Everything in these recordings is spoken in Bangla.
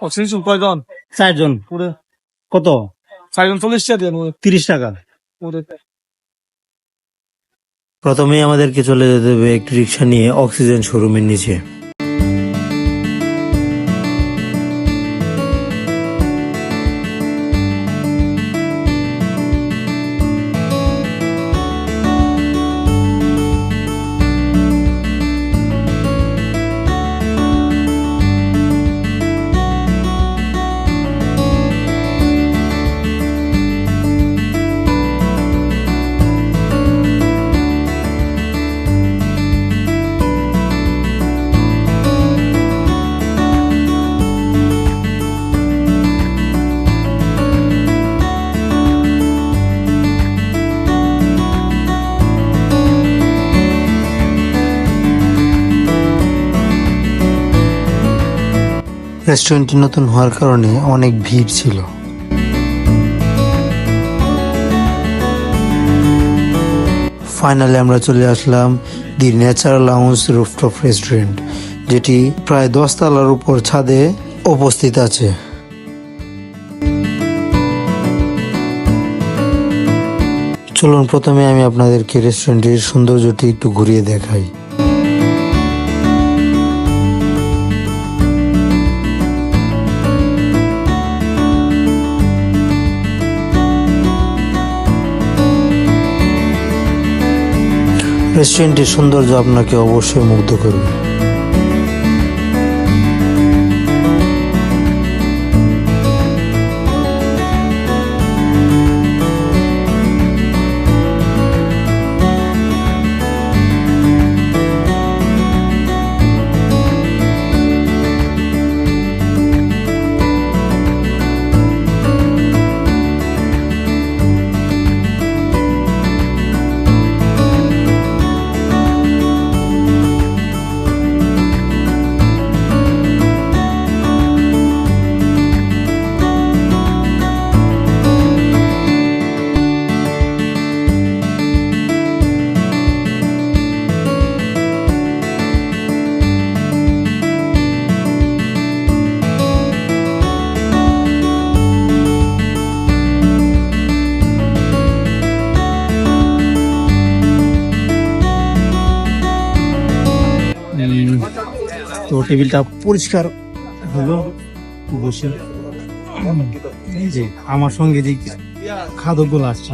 অক্সিজেন কয়জন? চারজন। পুরো কত? চারজন চল্লিশ টাকা দেন তিরিশ টাকা। প্রথমেই প্রথমে আমাদেরকে চলে যেতে হবে একটি রিক্সা নিয়ে অক্সিজেন শোরুমের নিচে। রেস্টুরেন্টটি নতুন হওয়ার কারণে অনেক ভিড় ছিল। ফাইনালি আমরা চলে আসলাম the natural lounge rooftop restaurant, যেটি প্রায় দশ তলার উপর ছাদে উপস্থিত আছে। চলুন প্রথমে আমি আপনাদেরকে রেস্টুরেন্টের সৌন্দর্যটি একটু ঘুরিয়ে দেখাই। রেস্টুরেন্টের সৌন্দর্য আপনাকে অবশ্যই মুগ্ধ করবে। তো টেবিলটা পরিষ্কার হলো বসে। এই যে আমার সঙ্গে যে খাদকগুলো আসছে।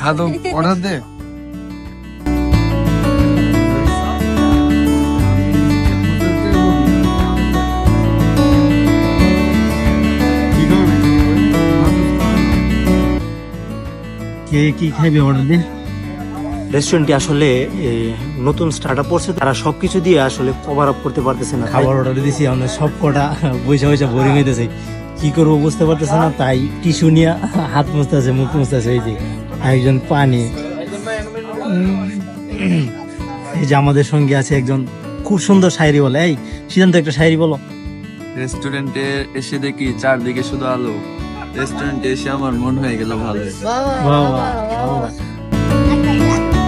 খাদম অর্ডার দে। কে কি খাইবে অর্ডার দিন রেস্টুরেন্টটি আসলে নতুন স্টার্ট আপ করছে তারা সবকিছু দিয়ে আসলে কভার আপ করতে পারতেছে না। খাবার অর্ডার দিয়েছি আমরা সব কটা বৈশা বৈশা বোরিং হইতেছে। কি করব বুঝতে পারতেছে না তাই টিস্যু নিয়ে হাত মুছতে আছে মুখ মুছতে আছে এই যে একজন পানি। এই যে আমাদের সঙ্গে আছে একজন খুব সুন্দর শায়রি বলে। এই সিদ্ধান্ত একটা শায়রি বলো। রেস্টুরেন্টে এসে দেখি চারদিকে শুধু আলো। রেস্টুরেন্টে এসে আমার মন হয়ে গেল ভালো। বাহ, বাহ, বাহ।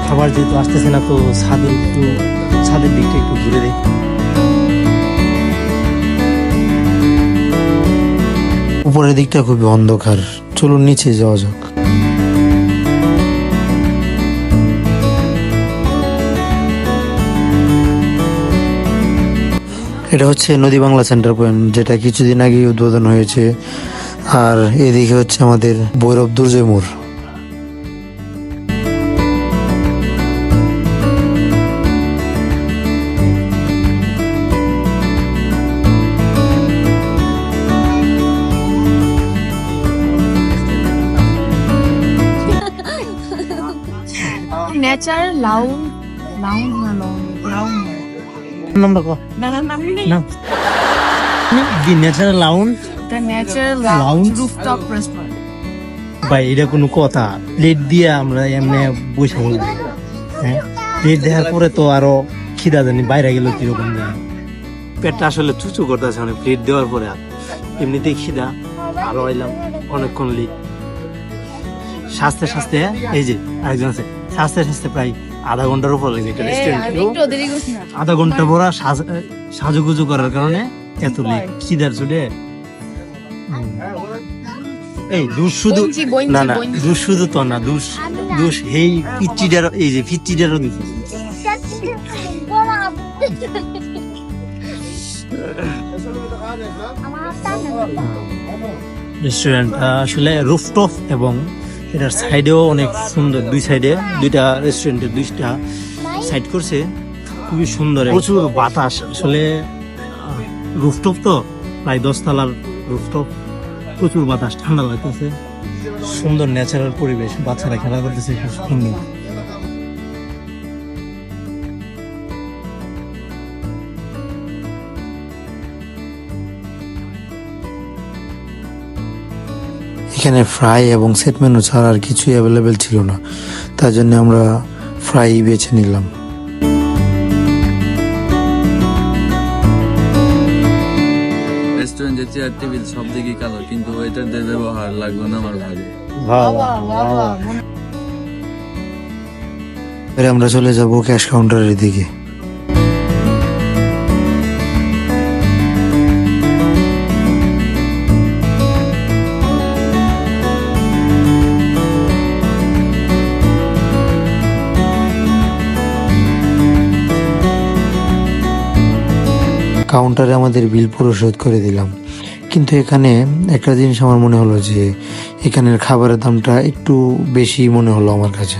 খাবার যেহেতু আসতেছে না, তো ছাদের একটু ছাদের দিকটা একটু ঘুরে দেয় উপরের দিকটা খুবই অন্ধকার। চলুন নিচে যাওয়া যাক। এটা হচ্ছে নদী বাংলা সেন্টার পয়েন্ট যেটা কিছুদিন আগে উদ্বোধন হয়েছে। আর এদিকে হচ্ছে আমাদের ভৈরব দুর্জয় মোড়। নেচার লাউন লাউন না লাউন লাউন নামটা কো। না না নাম নেই। না। The natural lounge the nature Lounge? Rooftop restaurant ভাই এটা কোনো কথা। প্লেট দিয়ে আমরা এমনি বসে বলি হ্যাঁ? প্লেট দেওয়ার পরে তো আরও খিদা জানি বাইরে গেল কীরকম জানি। পেটটা আসলে চুচু করতেছে মানে প্লেট দেওয়ার পরে আর এমনিতেই খিদা। আরও এলাম অনেকক্ষণ লিট। সাজতে সাজতে এই যে আরেকজন আছে। সাজতে সাজতে প্রায় আধা ঘণ্টার উপর লাগে না। আধা ঘণ্টা পর সাজ- সাজুগুজু করার কারণে এত লেট খিদার চলে এই দোষ শুধু না না। দোষ শুধু তো না দোষ দোষ এই পিচ্চিটার এই যে পিচ্চিটারও দিচ্ছে রেস্টুরেন্ট আসলে রুফটপ এবং এটার সাইডেও অনেক সুন্দর দুই সাইডে দুইটা রেস্টুরেন্টের দুইটা সাইড করছে। খুবই সুন্দর প্রচুর বাতাস। আসলে রুফটপ তো প্রায় দশতলার রুফটপ প্রচুর বাতাস ঠান্ডা লাগতেছে। সুন্দর ন্যাচারাল পরিবেশ বাচ্চারা খেলা করতেছে খুব সুন্দর। এখানে ফ্রাই এবং সেট মেনু ছাড়া আর কিছুই অ্যাভেলেবেল ছিল না। তার জন্য আমরা ফ্রাই বেছে নিলাম। রেস্টুরেন্টের চেয়ার টেবিল সব দিকে কালো কিন্তু ওয়েটারদের ব্যবহার লাগল না আমার ভালো আমরা চলে যাব ক্যাশ কাউন্টারের দিকে। কাউন্টারে আমাদের বিল পরিশোধ করে দিলাম। কিন্তু এখানে একটা জিনিস আমার মনে হলো যে, এখানের খাবারের দামটা একটু বেশি মনে হলো আমার কাছে।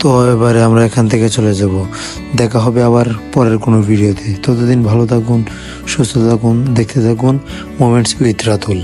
তো এবারে আমরা এখান থেকে চলে যাব। দেখা হবে আবার পরের কোনো ভিডিওতে। ততদিন ভালো থাকুন, সুস্থ থাকুন, দেখতে থাকুন মোমেন্টস উইথ রাতুল